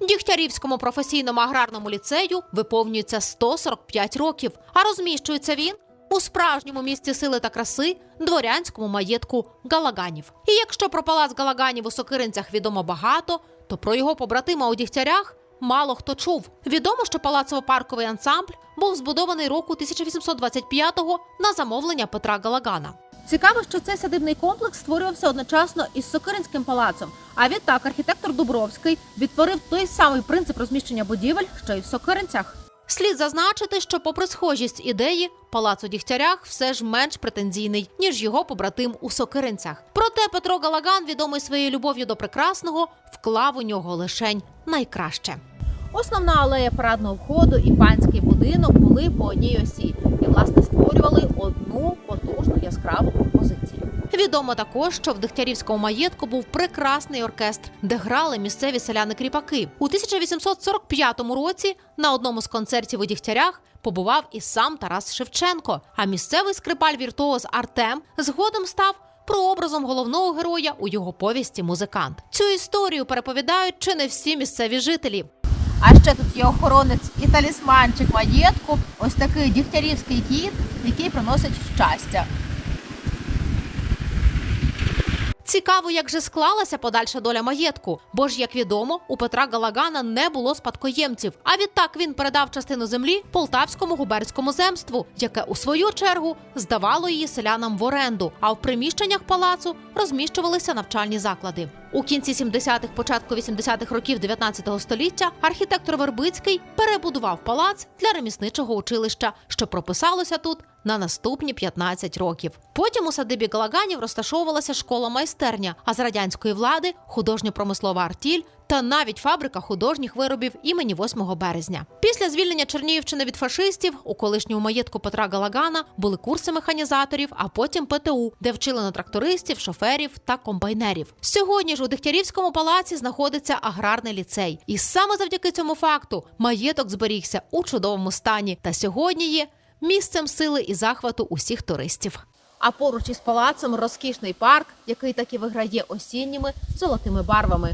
Дігтярівському професійному аграрному ліцею виповнюється 145 років, а розміщується він у справжньому місці сили та краси дворянському маєтку Галаганів. І якщо про палац Галаганів у Сокиринцях відомо багато, то про його побратима у Дігтярях мало хто чув. Відомо, що палацово-парковий ансамбль був збудований року 1825-го на замовлення Петра Галагана. Цікаво, що цей садибний комплекс створювався одночасно із Сокиринським палацом. А відтак архітектор Дубровський відтворив той самий принцип розміщення будівель, що й в Сокиринцях. Слід зазначити, що, попри схожість ідеї, палац у Дігтярях все ж менш претензійний, ніж його побратим у Сокиринцях. Проте Петро Галаган, відомий своєю любов'ю до прекрасного, вклав у нього лишень найкраще. Основна алея парадного входу і панський будинок були по одній осі Відомо також, що в Дегтярівському маєтку був прекрасний оркестр, де грали місцеві селяни-кріпаки. У 1845 році на одному з концертів у Дігтярях побував і сам Тарас Шевченко. А місцевий скрипаль віртуоз Артем згодом став прообразом головного героя у його повісті Музикант. Цю історію переповідають чи не всі місцеві жителі. А ще тут є охоронець і талісманчик маєтку, ось такий дігтярівський кіт, який приносить щастя. Цікаво, як же склалася подальша доля маєтку, бо ж, як відомо, у Петра Галагана не було спадкоємців. А відтак він передав частину землі полтавському губернському земству, яке у свою чергу здавало її селянам в оренду. А в приміщеннях палацу розміщувалися навчальні заклади. У кінці 70-х, початку 80-х років 19 століття архітектор Вербицький перебудував палац для ремісничого училища, що прописалося тут на наступні 15 років. Потім у садибі Галаганів розташовувалася школа майстерня, а з радянської влади художньо-промислова артіль та навіть фабрика художніх виробів імені 8 березня. Після звільнення Чернігівщини від фашистів у колишньому маєтку Петра Галагана були курси механізаторів, а потім ПТУ, де вчили на трактористів, шоферів та комбайнерів. Сьогодні ж у Дегтярівському палаці знаходиться аграрний ліцей, і саме завдяки цьому факту маєток зберігся у чудовому стані та сьогодні є місцем сили і захвату усіх туристів. А поруч із палацом розкішний парк, який таки виграє осінніми золотими барвами.